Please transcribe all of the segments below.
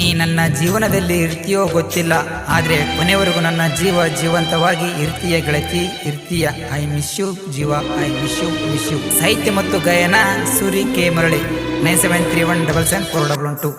ನೀ ನನ್ನ ಜೀವನದಲ್ಲಿ ಇರ್ತೀಯೋ ಗೊತ್ತಿಲ್ಲ, ಆದರೆ ಕೊನೆವರೆಗೂ ನನ್ನ ಜೀವ ಜೀವಂತವಾಗಿ ಇರ್ತೀಯ ಗೆಳತಿ, ಇರ್ತೀಯ. ಐ ಮಿಸ್ ಯು ಜೀವ I miss you miss you ಸಾಹಿತ್ಯ ಮತ್ತು ಗಾಯನ, ಸೂರಿ ಕೆ ಮರಳಿ. Nine seven three one double seven four double one two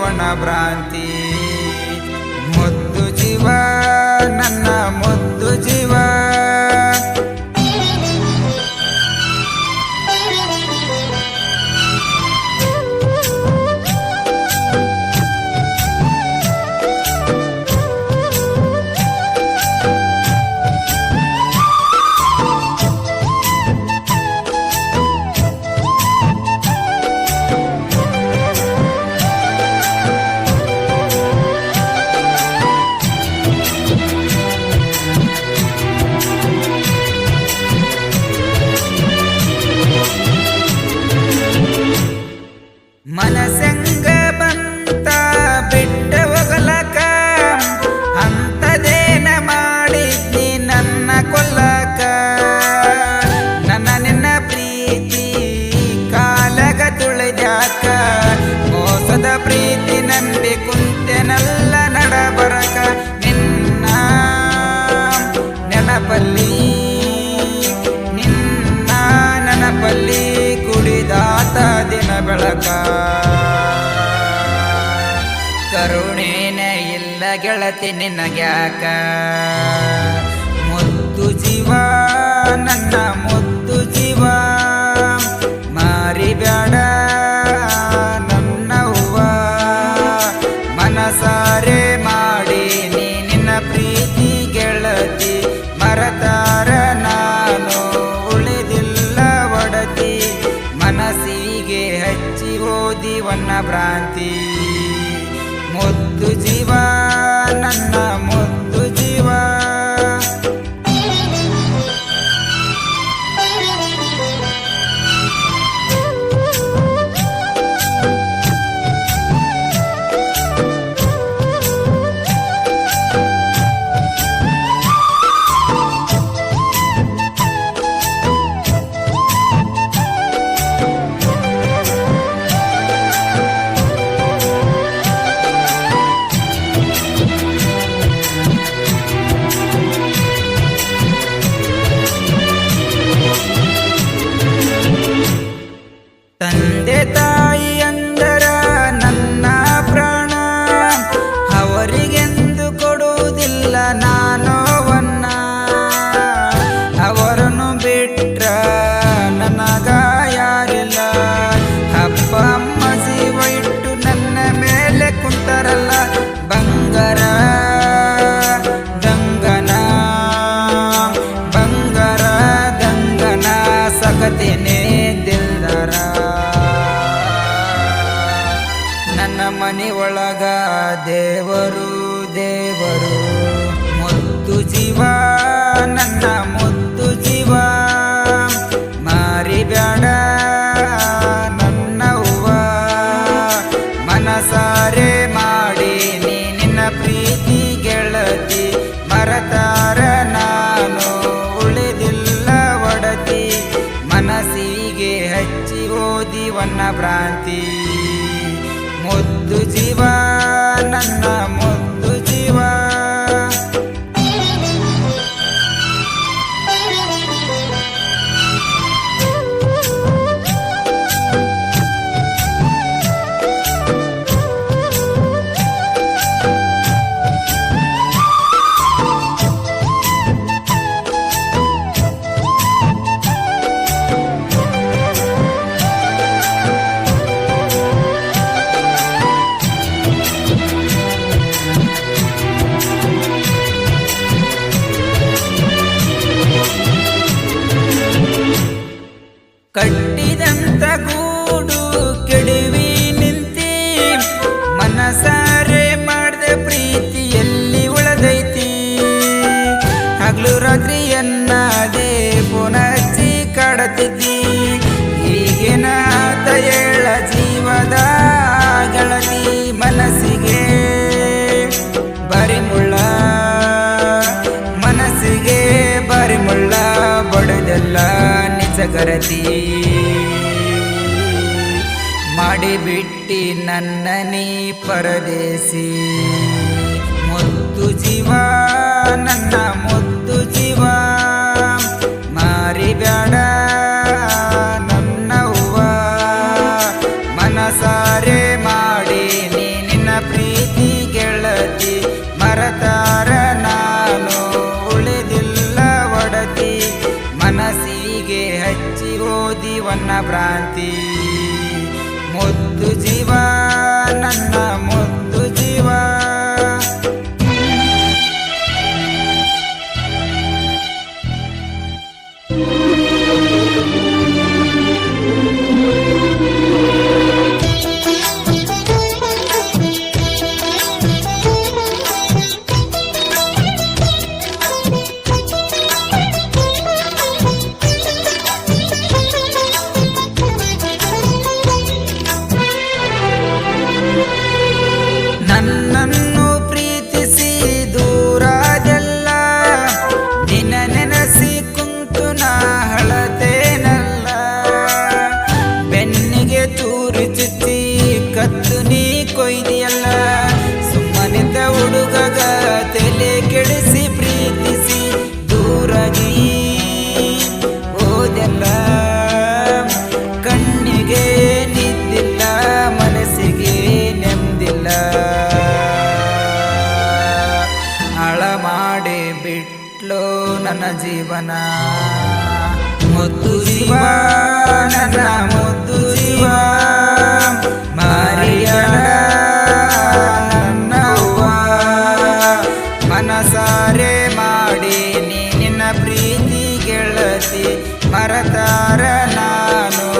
भुवनभ्रान्ति ಬೆಳಕ ಕರುಣೇನೆ ಇಲ್ಲ ಗೆಳತಿ ನಿನಗ್ಯಾಕ. ಮುದ್ದು ಜೀವ ನನ್ನ ಮುದ್ದು ಜೀವ. ಭ್ರಾಂತಿ ಮುದ್ದು ಜೀವ ನನ್ನ ಮುದ್ದು ಬಿಟ್ರ ನನಗ ಯಾರಿಲ್ಲ. ಅಪ್ಪ, ಅಮ್ಮ ಜೀವ ಇಟ್ಟು ನನ್ನ ಮೇಲೆ ಕುಂತರಲ್ಲ ಬಂಗಾರ ದಂಗನ ಬಂಗಾರ ದಂಗನ ಸಕತಿನೇ ದಿಲ್ದರ ನನ್ನ ಮನೆ ಒಳಗ ದೇವರು ದೇವರು ಮುದ್ದು ಜೀವ, ನನ್ನ ಮುದ್ದು ಜೀವ. ಮನಸಾರೆ ಮಾಡಿ ನೀ ನಿನ್ನ ಪ್ರೀತಿ ಗೆಳತಿ. ಮರತಾರ ನಾನು, ಉಳಿದಿಲ್ಲ ಒಡತಿ. ಮನಸ್ಸಿಗೆ ಹಚ್ಚಿ ಓದಿ ಒನ್ನ ಭ್ರಾಂತಿ ಕಟ್ಟಿದಂತ ಕೂ ಕರತಿ ಮಾಡಿಬಿಟ್ಟಿ ನನ್ನ ನೀ ಪರದೇಸಿ. ಮುತ್ತು ಜೀವ ನನ್ನ ಮುದ್ದು ಜೀವ ಮಾರಿಬ್ಯಾಡ भुवनभ्रान्ति ಜೀವನ. ಮುತ್ತು ಶಿವ ನನ್ನ ಮುತ್ತು ಶಿವ ಮಾರಿಯಣ ನನ್ನ ಮನಸಾರೆ ಮಾಡಿ ನಿನ್ನ ಪ್ರೀತಿ ಗೆಳತಿ. ಮರತಾರ ನಾನು,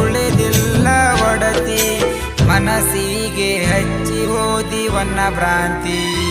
ಉಳಿದಿಲ್ಲ ಒಡತಿ. ಮನಸ್ಸಿಗೆ ಹಚ್ಚಿ ಓದಿವನ್ನ ಭ್ರಾಂತಿ.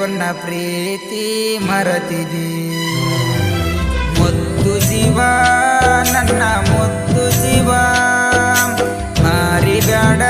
ದೇವನ ಪ್ರೀತಿ ಮರತಿದಿ. ಮುತ್ತು ಶಿವ ನನ್ನ ಮುದ್ದು ಜೀವ ಮಾರಿಬೇಡ